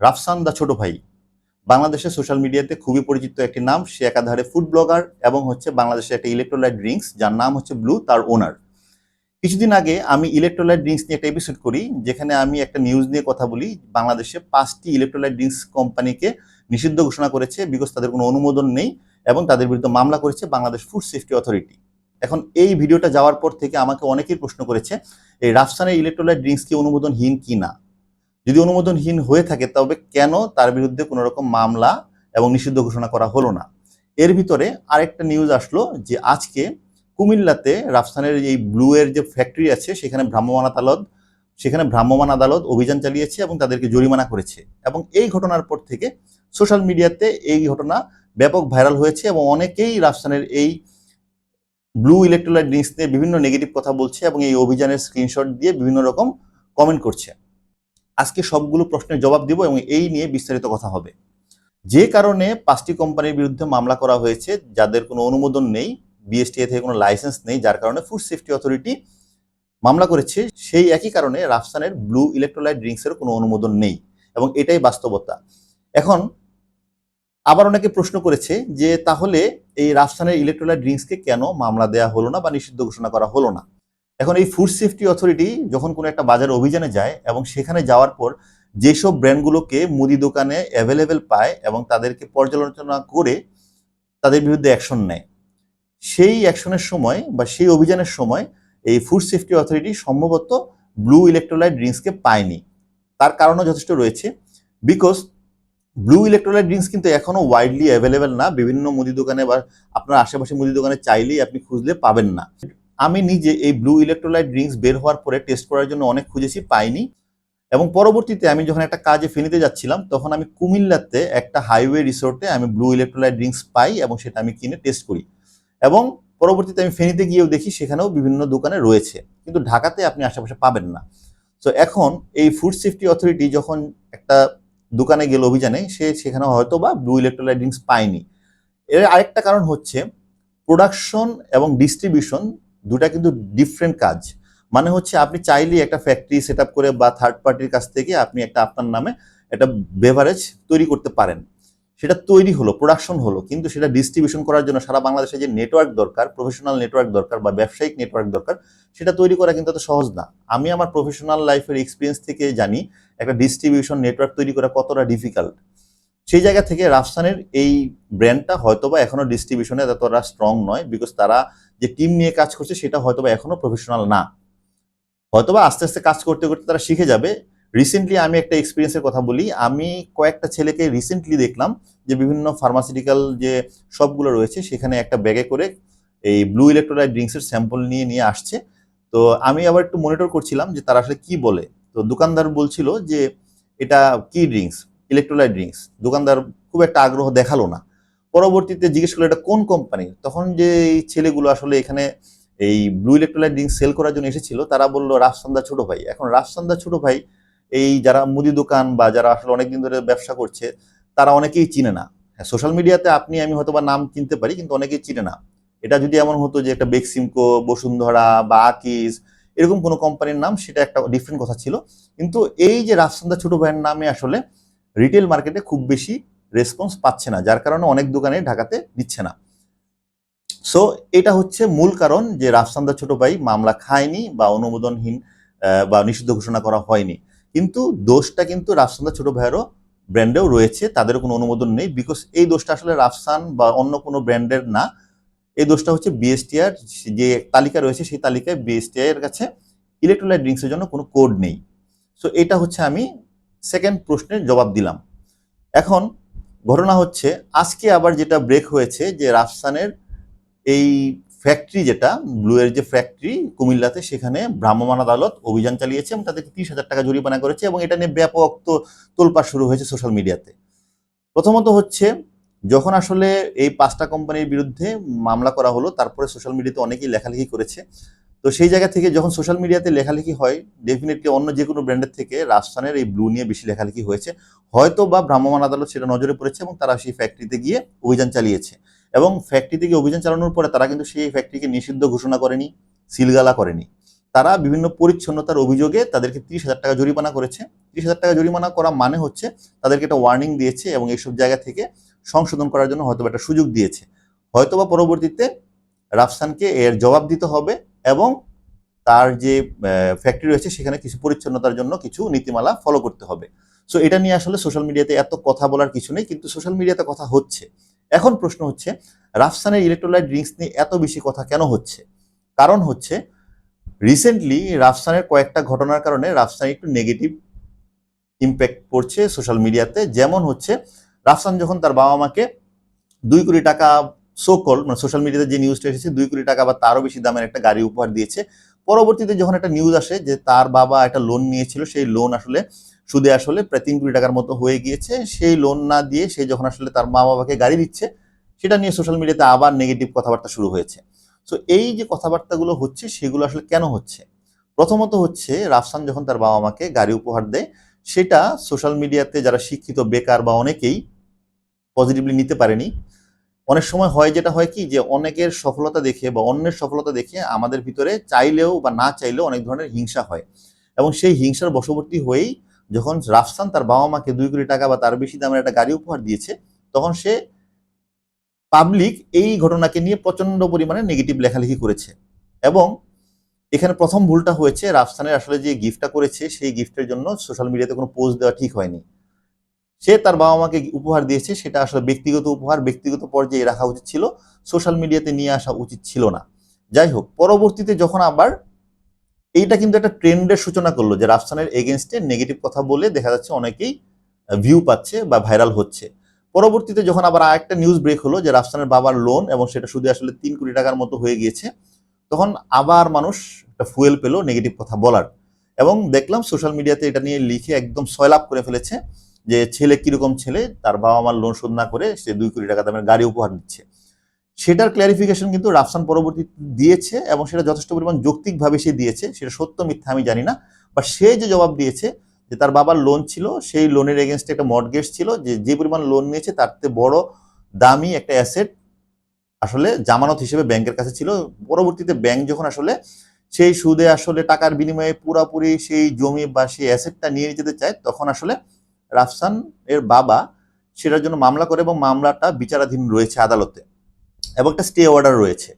রাফসান দা ছোট ভাই। বাংলাদেশের সোশ্যাল মিডিয়াতে খুবই পরিচিত একটি নাম, সে একাধারে ফুড ব্লগার এবং হচ্ছে বাংলাদেশের একটা ইলেকট্রোলাইট ড্রিঙ্কস যার নাম হচ্ছে ব্লু তার ওনার কিছুদিন আগে আমি ইলেকট্রোলাইট ড্রিঙ্কস নিয়ে একটা এপিসোড করি, যেখানে আমি একটা নিউজ নিয়ে কথা বলি। বাংলাদেশে পাঁচটি ইলেকট্রোলাইট ড্রিঙ্কস কোম্পানিকে নিষিদ্ধ ঘোষণা করেছে বিকজ তাদের কোনো অনুমোদন নেই এবং তাদের বিরুদ্ধে মামলা করেছে বাংলাদেশ ফুড সেফটি অথরিটি এখন এই ভিডিওটা যাওয়ার পর থেকে আমাকে অনেকেই প্রশ্ন করেছে, এই রাফসানের ইলেকট্রোলাইট ড্রিঙ্কস কি অনুমোদনহীন কি না? যদি অনুমোদনহীন হয়ে থাকে, তবে কেন তার বিরুদ্ধে কোনো রকম মামলা এবং নিষিদ্ধ ঘোষণা করা হলো না? এর ভিতরে আরেকটা নিউজ আসলো যে আজকে কুমিল্লাতে রাফসানের এই ব্লু এর যে ফ্যাক্টরি আছে, সেখানে ভ্রাম্যমাণ আদালত, সেখানে ভ্রাম্যমাণ আদালত অভিযান চালিয়েছে এবং তাদেরকে জরিমানা করেছে। এবং এই ঘটনার পর থেকে সোশ্যাল মিডিয়াতে এই ঘটনা ব্যাপক ভাইরাল হয়েছে এবং অনেকেই রাফসানের এই ব্লু ইলেকট্রোলাইট ড্রিঙ্কস নিয়ে বিভিন্ন নেগেটিভ কথা বলছে এবং এই অভিযানের স্ক্রিনশট দিয়ে বিভিন্ন রকম কমেন্ট করছে। আজকে সবগুলো প্রশ্নের জবাব দিব এবং এই নিয়ে বিস্তারিত কথা হবে। যে কারণে পাঁচটি কোম্পানির বিরুদ্ধে মামলা করা হয়েছে, যাদের কোনো অনুমোদন নেই, বিএসটিএ থেকে কোনো লাইসেন্স নেই, যার কারণে ফুড সেফটি অথরিটি মামলা করেছে, সেই একই কারণে রাফসানের ব্লু ইলেকট্রোলাইট ড্রিঙ্কসের কোনো অনুমোদন নেই এবং এটাই বাস্তবতা। এখন আবার অনেকে প্রশ্ন করেছে যে তাহলে এই রাফসানের ইলেকট্রোলাইট ড্রিঙ্কসকে কেন মামলা দেওয়া হলো না বা নিষিদ্ধ ঘোষণা করা হলো না? এখন এই ফুড সেফটি অথরিটি যখন কোনো একটা বাজার অভিযানে যায় এবং সেখানে যাওয়ার পর যেসব ব্র্যান্ডগুলোকে মুদি দোকানে অ্যাভেলেবেল পায় এবং তাদেরকে পর্যালোচনা করে তাদের বিরুদ্ধে অ্যাকশন নেয়, সেই অ্যাকশনের সময় বা সেই অভিযানের সময় এই ফুড সেফটি অথরিটি সম্ভবত ব্লু ইলেকট্রোলাইট ড্রিঙ্কসকে পায়নি। তার কারণও যথেষ্ট রয়েছে বিকজ ব্লু ইলেকট্রোলাইট ড্রিঙ্কস কিন্তু এখনও ওয়াইডলি অ্যাভেলেবেল না, বিভিন্ন মুদি দোকানে বা আপনার আশেপাশে মুদি দোকানে চাইলেই আপনি খুঁজলে পাবেন না। আমি নিজে এই ব্লু ইলেকট্রোলাইট ড্রিঙ্কস বের হওয়ার পরে টেস্ট করার জন্য অনেক খুঁজেছি, পাইনি। এবং পরবর্তীতে আমি যখন একটা কাজে ফেনীতে যাচ্ছিলাম, তখন আমি কুমিল্লাতে একটা হাইওয়ে রিসোর্টে আমি ব্লু ইলেকট্রোলাইট ড্রিঙ্কস পাই এবং সেটা আমি কিনে টেস্ট করি। এবং পরবর্তীতে আমি ফেনীতে গিয়েও দেখি সেখানেও বিভিন্ন দোকানে রয়েছে। কিন্তু ঢাকাতে আপনি আশেপাশে পাবেন না। তো এখন এই ফুড সেফটি অথরিটি যখন একটা দোকানে গেল অভিযানে, সে সেখানে হয়তো বা ব্লু ইলেকট্রোলাইট ড্রিঙ্কস পায়নি। এর আরেকটা কারণ হচ্ছে প্রোডাকশন এবং ডিস্ট্রিবিউশন দুটা কিন্তু ডিফারেন্ট কাজ। মানে হচ্ছে আপনি চাইলেই একটা ফ্যাক্টরি সেট করে বা থার্ড পার্টির কাছ থেকে আপনি একটা আপনার নামে একটা বেভারেজ তৈরি করতে পারেন। সেটা তৈরি হলো প্রোডাকশন হলো, কিন্তু সেটা ডিস্ট্রিবিউশন করার জন্য সারা বাংলাদেশে যে নেটওয়ার্ক দরকার প্রফেশনাল নেটওয়ার্ক দরকার বা ব্যবসায়িক নেটওয়ার্ক দরকার, সেটা তৈরি করা কিন্তু এত সহজ না। আমি আমার প্রফেশনাল লাইফের এক্সপিরিয়েন্স থেকে জানি একটা ডিস্ট্রিবিউশন নেটওয়ার্ক তৈরি করা কতটা ডিফিকাল্ট সেই জায়গা থেকে রাফসানের এই ব্র্যান্ডটা হয়তোবা এখনও ডিস্ট্রিবিউশনে এতটা স্ট্রং নয় বিকজ তারা যে টিম নিয়ে কাজ করছে সেটা হয়তোবা এখনও প্রফেশনাল না। হয়তোবা আস্তে আস্তে কাজ করতে করতে তারা শিখে যাবে। রিসেন্টলি আমি একটা এক্সপিরিয়েন্সের কথা বলি। আমি কয়েকটা ছেলেকে রিসেন্টলি দেখলাম যে বিভিন্ন ফার্মাসিউটিক্যাল যে শপগুলো রয়েছে সেখানে একটা ব্যাগে করে এই ব্লু ইলেকট্রোলাইট ড্রিঙ্কসের স্যাম্পল নিয়ে নিয়ে আসছে। তো আমি আবার একটু মনিটর করছিলাম যে তারা আসলে কি বলে। তো দোকানদার বলছিল যে এটা কি ড্রিঙ্কস ইলেকট্রোলাইট ড্রিঙ্কস দোকানদার খুব একটা আগ্রহ দেখাল না। পরবর্তীতে জিজ্ঞেস করল, এটা কোন কোম্পানি তখন যে এই ছেলেগুলো আসলে এখানে এই ব্লু ইলেকট্রোলাইট ড্রিঙ্কস সেল করার জন্য এসেছিল, তারা বলল রাফসান্দা ছোট ভাই। এখন রাফসান্দা ছোট ভাই, এই যারা মুদি দোকান বা যারা আসলে অনেকদিন ধরে ব্যবসা করছে, তারা অনেকেই চিনে না। হ্যাঁ সোশ্যাল মিডিয়াতে আপনি, আমি হয়তো বা নাম চিনতে পারি, কিন্তু অনেকেই চিনে না। এটা যদি এমন হতো যে একটা বেক্সিমকো, বসুন্ধরা বা আকিস এরকম কোনো কোম্পানির নাম, সেটা একটা ডিফারেন্ট কথা ছিল। কিন্তু এই যে রাফসান্দা ছোট ভাইয়ের নামে আসলে রিটেল মার্কেটে খুব বেশি রেসপন্স পাচ্ছে না, যার কারণে অনেক দোকানে ঢাকাতে দিচ্ছে না। সো এটা হচ্ছে মূল কারণ যে রাফসান্দা ছোট ভাই মামলা খায়নি বা অনুমোদনহীন বা নিষিদ্ধ ঘোষণা করা হয়নি। কিন্তু দোষটা কিন্তু রাফসান্দা ছোট ভাইয়েরও ব্র্যান্ডেও রয়েছে তাদের কোনো অনুমোদন নেই বিকজ এই দোষটা আসলে রাফসান বা অন্য কোনো ব্র্যান্ডের না। এই দোষটা হচ্ছে বিএসটিআর যে তালিকা রয়েছে সেই তালিকায় বিএসটিআই এর কাছে ইলেকট্রোলাইট ড্রিঙ্কসের জন্য কোনো কোড নেই। সো এটা হচ্ছে আমি সেকেন্ড প্রশ্নের জবাব দিলাম। এখন ঘটনা হচ্ছে, আজকে আবার যেটা ব্রেক হয়েছে যে রাফসানের এই ফ্যাক্টরি যেটা ব্লু এর যে ফ্যাক্টরি কুমিল্লাতে সেখানে ভ্রাম্যমাণ আদালত অভিযান চালিয়েছে এবং তাদেরকে তিরিশ হাজার টাকা জরিমানা করেছে এবং এটা নিয়ে ব্যাপক তো তোলপাড় শুরু হয়েছে সোশ্যাল মিডিয়াতে প্রথমত হচ্ছে, যখন আসলে এই পাঁচটা কোম্পানির বিরুদ্ধে মামলা করা হলো, তারপরে সোশ্যাল মিডিয়াতে অনেকেই লেখালেখি করেছে তো সেই জায়গা থেকে যখন সোশ্যাল মিডিয়াতে লেখালেখি হয় ডেফিনেটলি অন্য যে কোনো ব্র্যান্ডের থেকে রাজস্থানের এই ব্লু নিয়ে বেশি লেখালেখি হয়েছে। হয়তো বা ভ্রাম্যমাণ আদালত সেটা নজরে পড়েছে এবং তারা সেই ফ্যাক্টরিতে গিয়ে অভিযান চালিয়েছে। এবং ফ্যাক্টরি থেকে অভিযান চালানোর পরে তারা কিন্তু সেই ফ্যাক্টরিকে নিষিদ্ধ ঘোষণা করেনি, সিলগালা করেনি। তারা বিভিন্ন পরিচ্ছন্নতার অভিযোগে তাদেরকে তিরিশ হাজার টাকা জরিমানা করেছে। তিরিশ হাজার টাকা জরিমানা করা মানে হচ্ছে তাদেরকে একটা ওয়ার্নিং দিয়েছে এবং এইসব জায়গা থেকে সংশোধন করার জন্য হয়তো একটা সুযোগ দিয়েছে। হয়তোবা পরবর্তীতে রাফসানকে এর জবাব দিতে হবে। এবং তার যে ফ্যাক্টরি রয়েছে সেখানে কিছু পরিচ্ছন্নতার জন্য কিছু নীতিমালা ফলো করতে হবে। সো এটা নিয়ে আসলে সোশ্যাল মিডিয়াতে এত কথা বলার কিছু নেই, কিন্তু সোশ্যাল মিডিয়াতে কথা হচ্ছে। এখন প্রশ্ন হচ্ছে, রাফসানের ইলেকট্রোলাইট ড্রিঙ্কস নিয়ে এত বেশি কথা কেন হচ্ছে? কারণ হচ্ছে রিসেন্টলি রাফসানের কয়েকটা ঘটনার কারণে রাফসান একটু নেগেটিভ ইম্প্যাক্ট পড়ছে সোশ্যাল মিডিয়াতে যেমন হচ্ছে, রাফসান যখন তার বাবা মাকে দুই কোটি টাকা সোকল মানে সোশ্যাল মিডিয়াতে যে নিউজটা এসেছে, দুই কোটি টাকা বা তারও বেশি দামের একটা গাড়ি উপহার দিয়েছে। পরবর্তীতে যখন একটা নিউজ আসে যে তার বাবা একটা লোন নিয়েছিল, সেই লোন আসলে সুদে আসলে প্রায় তিন কোটি টাকার মতো হয়ে গিয়েছে। সেই লোন না দিয়ে সে যখন আসলে তার মা বাবাকে গাড়ি দিচ্ছে, সেটা নিয়ে সোশ্যাল মিডিয়াতে আবার নেগেটিভ কথাবার্তা শুরু হয়েছে। সো এই যে কথাবার্তাগুলো হচ্ছে, সেগুলো আসলে কেন হচ্ছে? প্রথমত হচ্ছে, রাফসান যখন তার বাবা মাকে গাড়ি উপহার দেয়, সেটা সোশ্যাল মিডিয়াতে যারা শিক্ষিত, বেকার বা অনেকেই পজিটিভলি নিতে পারেনি অনেক সময় হয় যেটা হয় কি যে অনেকের সফলতা দেখে বা অন্যের সফলতা দেখে আমাদের ভিতরে চাইলেও বা না চাইলেও অনেক ধরনের হিংসা হয়। এবং সেই হিংসার বশবর্তী হয়েই যখন রাফসান তার বাবা মাকে দুই কোটি টাকা বা তার বেশি দামের একটা গাড়ি উপহার দিয়েছে, তখন সে পাবলিক এই ঘটনাকে নিয়ে প্রচণ্ড পরিমাণে নেগেটিভ লেখালেখি করেছে। এবং এখানে প্রথম ভুলটা হয়েছে রাফসানের আসলে যে গিফটটা করেছে, সেই গিফটের জন্য সোশ্যাল মিডিয়াতে কোনো পোস্ট দেওয়া ঠিক হয়নি। সে তার বাবা মাকে উপহার দিয়েছে, সেটা আসলে ব্যক্তিগত উপহার, ব্যক্তিগত পর্যায়ে রাখা উচিত ছিল সোশ্যাল মিডিয়াতে নিয়ে আসা উচিত ছিল না। যাই হোক, পরবর্তীতে যখন আবার এইটা কিন্তু একটা ট্রেন্ডের সূচনা করল যে রাফসানের এগেনস্টে নেগেটিভ কথা বলে দেখা যাচ্ছে অনেকেই ভিউ পাচ্ছে বা ভাইরাল হচ্ছে। পরবর্তীতে যখন আবার আরেকটা নিউজ ব্রেক হলো যে রাফসানের বাবার লোন এবং সেটা শুধু আসলে তিন কোটি টাকার মতো হয়ে গিয়েছে, তখন আবার মানুষ একটা ফুয়েল পেল নেগেটিভ কথা বলার। এবং দেখলাম সোশ্যাল মিডিয়াতে এটা নিয়ে লিখে একদম সয়লাভ করে ফেলেছে। যে ছেলে কীরকম ছেলে, তার বাবা মার লোন শোধ না করে সে দুই কোটি টাকা দামের গাড়ি উপহার দিচ্ছে সেটার ক্ল্যারিফিকেশন কিন্তু রাফসান পরবর্তী দিয়েছে এবং সেটা যথেষ্ট পরিমাণ যৌক্তিকভাবে সে দিয়েছে, সেটা সত্য, মিথ্যা আমি জানি না। বা সে যে জবাব দিয়েছে যে তার বাবার লোন ছিল, সেই লোনের এগেনস্টে একটা মর্গেজ ছিল, যে যে পরিমাণ লোন নিয়েছে তার থেকে বড় দামি একটা অ্যাসেট আসলে জামানত হিসেবে ব্যাংকের কাছে ছিল। পরবর্তীতে ব্যাংক যখন আসলে সেই সুদে আসলে টাকার বিনিময়ে পুরাপুরি সেই জমি বা সেই অ্যাসেটটা নিয়ে যেতে চায়, তখন আসলে রাফসান এর বাবা সেটার জন্য মামলা করে এবং মামলাটা বিচারাধীন রয়েছে আদালতে এবং একটা স্টে অর্ডার রয়েছে।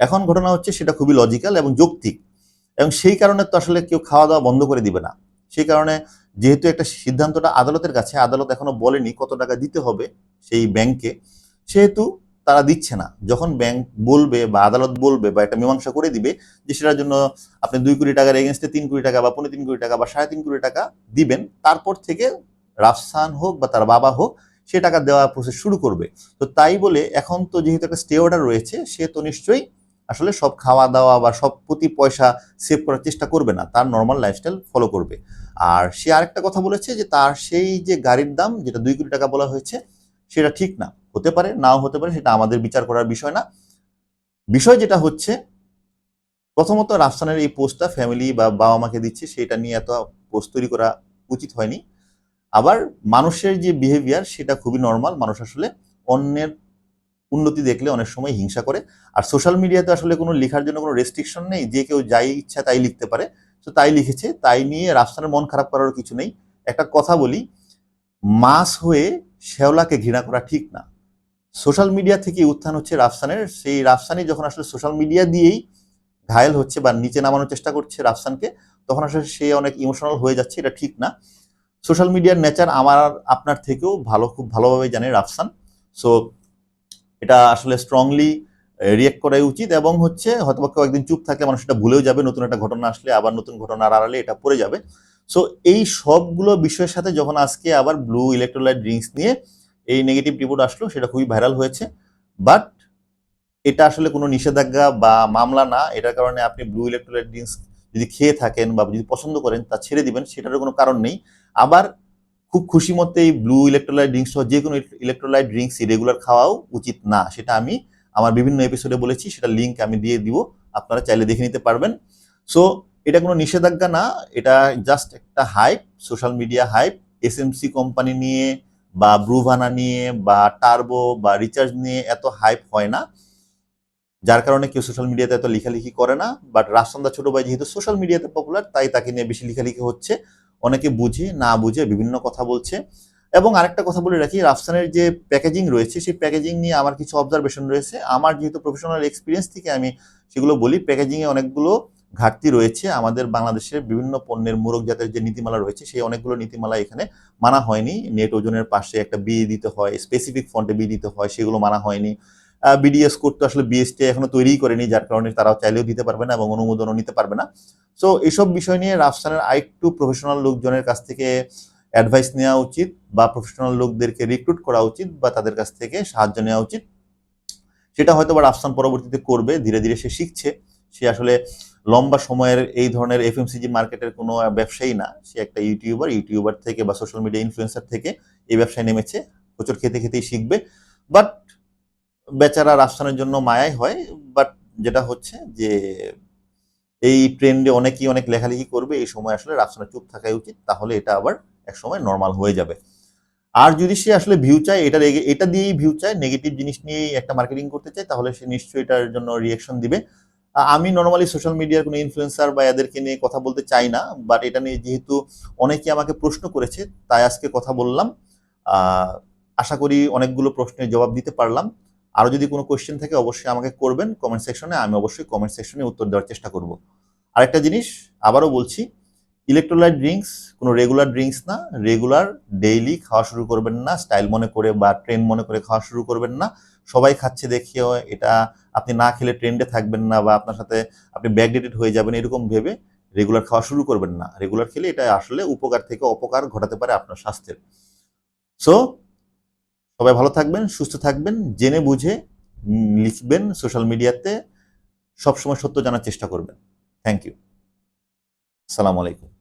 এখন ঘটনা হচ্ছে সেটা খুবই লজিক্যাল এবং যৌক্তিক এবং সেই কারণে তো আসলে কেউ খাওয়া দাওয়া বন্ধ করে দিবে না। সেই কারণে যেহেতু একটা সিদ্ধান্তটা আদালতের কাছে, আদালত এখনও বলেনি কত টাকা দিতে হবে সেই ব্যাংকে, সেহেতু তারা দিচ্ছে না। যখন ব্যাংক বলবে বা আদালত বলবে বা একটা মীমাংসা করে দিবে যে সেটার জন্য আপনি দুই কোটি টাকার এগেনস্টে তিন কোটি টাকা বা পনেরো তিন কোটি টাকা বা সাড়ে তিন কোটি টাকা দিবেন, তারপর থেকে রাফসান হোক বা তার বাবা হোক, সে টাকা দেওয়া প্রসেস শুরু করবে। তো তাই বলে এখন তো যেহেতু একটা স্টে অর্ডার রয়েছে, সে তো নিশ্চয়ই আসলে সব খাওয়া দাওয়া বা সব প্রতি পয়সা সেভ করার চেষ্টা করবে না, তার নর্মাল লাইফস্টাইল ফলো করবে। আর সে আরেকটা কথা বলেছে যে তার সেই যে গাড়ির দাম, যেটা দুই কোটি টাকা বলা হয়েছে, সেটা ঠিক না। হতে পারে, নাও হতে পারে, সেটা আমাদের বিচার করার বিষয় না। বিষয় যেটা হচ্ছে, প্রথমত রাফসানের এই পোস্টটা ফ্যামিলি বা বাবা মাকে দিচ্ছে, সেটা নিয়ে এত পোস্ট তৈরি করা উচিত হয়নি। আবার মানুষের যে বিহেভিয়ার সেটা খুবই নর্মাল মানুষ আসলে অন্যের উন্নতি দেখলে অনেক সময় হিংসা করে। আর সোশ্যাল মিডিয়াতে আসলে কোনো লেখার জন্য কোনো রেস্ট্রিকশন নেই, যে কেউ যাই ইচ্ছা তাই লিখতে পারে। তো তাই লিখেছে, তাই নিয়ে রাফসানের মন খারাপ করার কিছু নেই। একটা কথা বলি, মাস হয়ে শেওলাকে ঘৃণা করা ঠিক না। সোশ্যাল মিডিয়া থেকে উত্থান হচ্ছে রাফসানের। সেই রাফসানি যখন আসলে সোশ্যাল মিডিয়া দিয়েই ঘায়েল হচ্ছে বা নিচে নামানোর চেষ্টা করছে রাফসানকে, তখন আসলে সে অনেক ইমোশনাল হয়ে যাচ্ছে, এটা ঠিক না। সোশ্যাল মিডিয়ার নেচার আমার আপনার থেকেও ভালো, খুব ভালোভাবে জানে রাফসান। সো এটা আসলে স্ট্রংলি রিয়েক্ট করাই উচিত এবং হচ্ছে হয়তো কয়েকদিন চুপ থাকলে মানুষ এটা ভুলেও যাবে, নতুন একটা ঘটনা আসলে, আবার নতুন ঘটনার আড়ালে এটা পড়ে যাবে। সো এই সবগুলো বিষয়ের সাথে যখন আজকে আবার ব্লু ইলেকট্রোলাইট ড্রিঙ্কস নিয়ে এই নেগেটিভ রিপোর্ট আসলো, সেটা খুবই ভাইরাল হয়েছে। বাট এটা আসলে কোনো নিষেধাজ্ঞা বা মামলা না, এটার কারণে আপনি ব্লু ইলেকট্রোলাইট ড্রিঙ্কস যদি খেয়ে থাকেন বা যদি পছন্দ করেন তা ছেড়ে দিবেন, সেটারও কোনো কারণ নেই। আবার খুব খুশি মতে এই ব্লু ইলেকট্রোলাইট ড্রিঙ্কস সহ যে কোনো ইলেকট্রোলাইট ড্রিঙ্কস রেগুলার খাওয়াও উচিত না। সেটা আমি আমার বিভিন্ন এপিসোডে বলেছি সেটা লিঙ্ক আমি দিয়ে দিব, আপনারা চাইলে দেখে নিতে পারবেন। সো এটা কোনো নিষেধাজ্ঞা না, এটা জাস্ট একটা hype social media hype SMC company নিয়ে বা ব্রুভানা নিয়ে বা টার্বো বা রিচার্জ নিয়ে এত হাইপ হয় না। যার কারণে কেউ সোশ্যাল মিডিয়াতে এত লেখালেখি করে না বাট রাফসান্দা ছোট ভাই যেহেতু সোশ্যাল মিডিয়াতে পপুলার তাই তাকে নিয়ে বেশি লেখালেখি হচ্ছে। অনেকে বুঝে, না বুঝে বিভিন্ন কথা বলছে। এবং আরেকটা কথা বলে রাখি রাফসানের যে প্যাকেজিং রয়েছে, সেই প্যাকেজিং নিয়ে আমার কিছু অবজারভেশন রয়েছে। আমার যেহেতু প্রফেশনাল এক্সপিরিয়েন্স থেকে আমি সেগুলো বলি প্যাকেজিংয়ে অনেকগুলো ঘাটতি রয়েছে। আমাদের বাংলাদেশের বিভিন্ন পণ্যের মোরগ জাতের যে নীতিমালা রয়েছে, সেই অনেকগুলো নীতিমালা এখানে মানা হয়নি। নেট ওজনের পাশে একটা বি দিতে হয় স্পেসিফিক ফন্টে বি দিতে হয়, সেগুলো মানা হয়নি। বিডিএস কোড তো আসলে বিএসটি এখনও তৈরিই করেনি, যার কারণে তারাও চাইলেও দিতে পারবে না এবং অনুমোদনও নিতে পারবে না। সো এইসব বিষয় নিয়ে রাফসানের আরেকটু প্রফেশনাল লোকজনের কাছ থেকে অ্যাডভাইস নেওয়া উচিত বা প্রফেশনাল লোকদেরকে রিক্রুট করা উচিত বা তাদের কাছ থেকে সাহায্য নেওয়া উচিত। সেটা হয়তো বা রাফসান পরবর্তীতে করবে, ধীরে ধীরে সে শিখছে। সে আসলে লম্বা সময়ের এই ধরনের এফএমসিজি মার্কেটের কোনো ব্যবসায়ী না, সে একটা ইউটিউবার ইউটিউবার থেকে বা সোশ্যাল মিডিয়া ইনফ্লুয়েন্সার থেকে এই ব্যবসায় নেমেছে, প্রচুর খেতে খেতেই শিখবে। বাট বেচারা রাফসানের জন্য মায়াই হয় বাট যেটা হচ্ছে যে এই ট্রেন্ডে অনেকেই অনেক লেখালেখি করবে, এই সময় আসলে রাফসানের চুপ থাকাই উচিত, তাহলে এটা আবার এক সময় নর্মাল হয়ে যাবে। আর যদি সে আসলে ভিউ চায়, এটা এটা দিয়েই ভিউ চায় নেগেটিভ জিনিস নিয়েই একটা মার্কেটিং করতে চায়, তাহলে সে নিশ্চয়ই এটার জন্য রিয়েকশন দিবে। আমি নর্মালি সোশ্যাল মিডিয়ার কোনো ইনফ্লুয়েন্সার বা এদেরকে নিয়ে কথা বলতে চাই না বাট এটা নিয়ে যেহেতু অনেকে আমাকে প্রশ্ন করেছে, তাই আজকে কথা বললাম। আশা করি অনেকগুলো প্রশ্নের জবাব দিতে পারলাম। আরও যদি কোনো কোয়েশ্চেন থাকে, অবশ্যই আমাকে করবেন কমেন্ট সেকশনে আমি অবশ্যই কমেন্ট সেকশনে উত্তর দেওয়ার চেষ্টা করব। আরেকটা জিনিস, আবারও বলছি ইলেকট্রোলাইট ড্রিঙ্কস কোনো রেগুলার ড্রিঙ্কস না রেগুলার ডেইলি খাওয়া শুরু করবেন না স্টাইল মনে করে বা ট্রেন্ড মনে করে খাওয়া শুরু করবেন না। সবাই খাচ্ছে দেখিয়ে এটা আপনি না খেলে ট্রেন্ডে থাকবেন না বা আপনার সাথে আপনি ব্যাকডেটেড হয়ে যাবেন এরকম ভেবে রেগুলার খাওয়া শুরু করবেন না। রেগুলার খেলে এটা আসলে উপকার থেকে অপকার ঘটাতে পারে আপনার স্বাস্থ্যের। সো সবাই ভালো থাকবেন, সুস্থ থাকবেন, জেনে বুঝে লিখবেন সোশ্যাল মিডিয়াতে সবসময় সত্য জানার চেষ্টা করবেন। থ্যাংক ইউ সালাম আলাইকুম